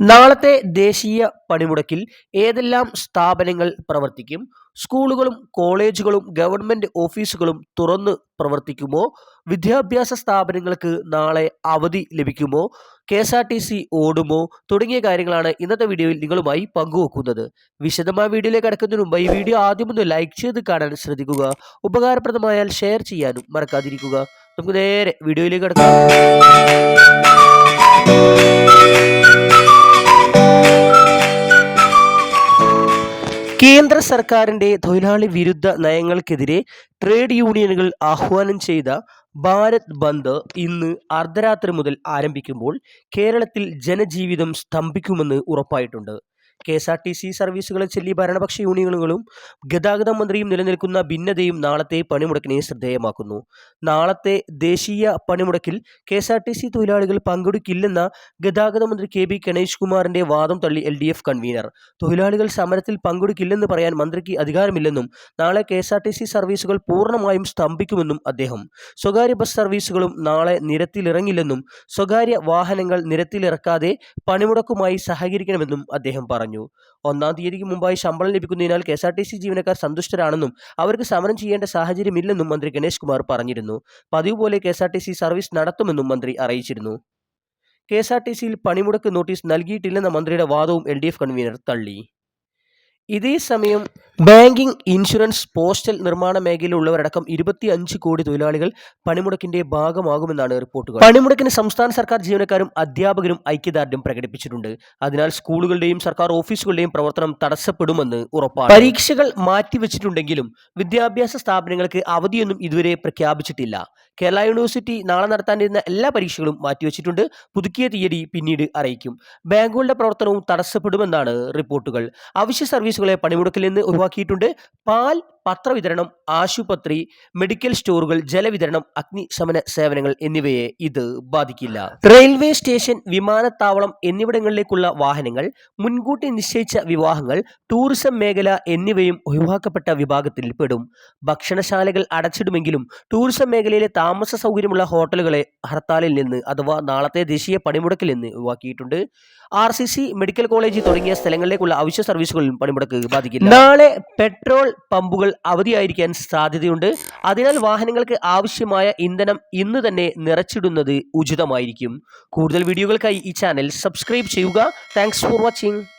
നാളത്തെ ദേശീയ പണിമുടക്കിൽ ഏതെല്ലാം സ്ഥാപനങ്ങൾ പ്രവർത്തിക്കും? സ്കൂളുകളും കോളേജുകളും ഗവൺമെന്റ് ഓഫീസുകളും തുറന്ന് പ്രവർത്തിക്കുമോ? വിദ്യാഭ്യാസ സ്ഥാപനങ്ങൾക്ക് നാളെ അവധി ലഭിക്കുമോ? K S R T C ഓടുമോ? തുടങ്ങിയ കാര്യങ്ങളാണ് ഇന്നത്തെ വീഡിയോയിൽ നിങ്ങളുമായി പങ്കുവെക്കുന്നത്. വിശദമായ വീഡിയോയിലേക്ക് കടക്കുന്നതിന് മുമ്പ് ഈ വീഡിയോ ആദ്യം ഒന്ന് ലൈക്ക് ചെയ്ത് കാണാൻ ശ്രദ്ധിക്കുക. ഉപകാരപ്രദമായാൽ ഷെയർ ചെയ്യാനും മറക്കാതിരിക്കുക. നമുക്ക് നേരെ വീഡിയോയിലേക്ക് കടക്കാം. കേന്ദ്ര സർക്കാരിന്റെ തൊഴിലാളി വിരുദ്ധ നയങ്ങൾക്കെതിരെ ട്രേഡ് യൂണിയനുകൾ ആഹ്വാനം ചെയ്ത ഭാരത് ബന്ദ് ഇന്ന് അർദ്ധരാത്രി മുതൽ ആരംഭിക്കുമ്പോൾ കേരളത്തിൽ ജനജീവിതം സ്തംഭിക്കുമെന്ന് ഉറപ്പായിട്ടുണ്ട്. K S R T C സർവീസുകളിൽ ചെല്ലി ഭരണപക്ഷ യൂണിയനുകളും ഗതാഗത മന്ത്രിയും നിലനിൽക്കുന്ന ഭിന്നതയും നാളത്തെ പണിമുടക്കിനെ ശ്രദ്ധേയമാക്കുന്നു. നാളത്തെ ദേശീയ പണിമുടക്കിൽ K S R T C തൊഴിലാളികൾ പങ്കെടുക്കില്ലെന്ന ഗതാഗത മന്ത്രി കെ ബി ഗണേഷ് കുമാറിന്റെ വാദം തള്ളി എൽ ഡി എഫ് കൺവീനർ. തൊഴിലാളികൾ സമരത്തിൽ പങ്കെടുക്കില്ലെന്ന് പറയാൻ മന്ത്രിക്ക് അധികാരമില്ലെന്നും നാളെ K S R T C സർവീസുകൾ പൂർണമായും സ്തംഭിക്കുമെന്നും അദ്ദേഹം. സ്വകാര്യ ബസ് സർവീസുകളും നാളെ നിരത്തിലിറങ്ങില്ലെന്നും സ്വകാര്യ വാഹനങ്ങൾ നിരത്തിലിറക്കാതെ പണിമുടക്കുമായി സഹകരിക്കണമെന്നും അദ്ദേഹം പറഞ്ഞു. ഒന്നാം തീയതിക്ക് മുമ്പായി ശമ്പളം ലഭിക്കുന്നതിനാൽ K S R T C ജീവനക്കാർ സന്തുഷ്ടരാണെന്നും അവർക്ക് സമരം ചെയ്യേണ്ട സാഹചര്യമില്ലെന്നും മന്ത്രി ഗണേഷ് കുമാർ പറഞ്ഞിരുന്നു. പതിവ് പോലെ K S R T C service നടത്തുമെന്നും മന്ത്രി അറിയിച്ചിരുന്നു. കെ എസ് ആർ ടി സിയിൽ പണിമുടക്ക് നോട്ടീസ് നൽകിയിട്ടില്ലെന്ന മന്ത്രിയുടെ വാദവും എൽ ഡി എഫ് കൺവീനർ തള്ളി. ഇതേ സമയം ബാങ്കിംഗ് ഇൻഷുറൻസ് പോസ്റ്റൽ നിർമ്മാണ മേഖലയിലുള്ളവരടക്കം ഇരുപത്തി അഞ്ച് കോടി തൊഴിലാളികൾ പണിമുടക്കിന്റെ ഭാഗമാകുമെന്നാണ് റിപ്പോർട്ടുകൾ. പണിമുടക്കിന് സംസ്ഥാന സർക്കാർ ജീവനക്കാരും അധ്യാപകരും ഐക്യദാർഢ്യം പ്രകടിപ്പിച്ചിട്ടുണ്ട്. അതിനാൽ സ്കൂളുകളുടെയും സർക്കാർ ഓഫീസുകളുടെയും പ്രവർത്തനം തടസ്സപ്പെടുമെന്ന് ഉറപ്പാണ്. പരീക്ഷകൾ മാറ്റിവെച്ചിട്ടുണ്ടെങ്കിലും വിദ്യാഭ്യാസ സ്ഥാപനങ്ങൾക്ക് അവധിയൊന്നും ഇതുവരെ പ്രഖ്യാപിച്ചിട്ടില്ല. കേരള യൂണിവേഴ്സിറ്റി നാളെ നടത്താനിരുന്ന എല്ലാ പരീക്ഷകളും മാറ്റിവെച്ചിട്ടുണ്ട്. പുതുക്കിയ തീയതി പിന്നീട് അറിയിക്കും. ബാങ്കുകളുടെ പ്രവർത്തനവും തടസ്സപ്പെടുമെന്നാണ് റിപ്പോർട്ടുകൾ. അവശ്യ സർവീസുകളെ പണിമുടക്കിൽ നിന്ന് ഒഴിവാക്കിയിട്ടുണ്ട് പാൽ പത്രവിതരണം ആശുപത്രി മെഡിക്കൽ സ്റ്റോറുകൾ ജലവിതരണം അഗ്നിശമന സേവനങ്ങൾ എന്നിവയെ ഇത് ബാധിക്കില്ല. റെയിൽവേ സ്റ്റേഷൻ വിമാനത്താവളം എന്നിവിടങ്ങളിലേക്കുള്ള വാഹനങ്ങൾ മുൻകൂട്ടി നിശ്ചയിച്ച വിവാഹങ്ങൾ ടൂറിസം മേഖല എന്നിവയും ഒഴിവാക്കപ്പെട്ട വിഭാഗത്തിൽ പെടും. ഭക്ഷണശാലകൾ അടച്ചിടുമെങ്കിലും ടൂറിസം മേഖലയിലെ താമസ സൗകര്യമുള്ള ഹോട്ടലുകളെ ഹർത്താലിൽ നിന്ന് അഥവാ നാളത്തെ ദേശീയ പണിമുടക്കിൽ നിന്ന് ഒഴിവാക്കിയിട്ടുണ്ട്. R C C medical college തുടങ്ങിയ സ്ഥലങ്ങളിലേക്കുള്ള അവശ്യ സർവീസുകളിലും പണിമുടക്ക് ബാധിക്കില്ല. നാളെ പെട്രോൾ പമ്പുകൾ അവധിയായിരിക്കാൻ സാധ്യതയുണ്ട്. അതിനാൽ വാഹനങ്ങൾക്ക് ആവശ്യമായ ഇന്ധനം ഇന്ന് തന്നെ നിറച്ചിടുന്നത് ഉചിതമായിരിക്കും. കൂടുതൽ വീഡിയോകൾക്കായി ഈ ചാനൽ സബ്സ്ക്രൈബ് ചെയ്യുക. Thanks for watching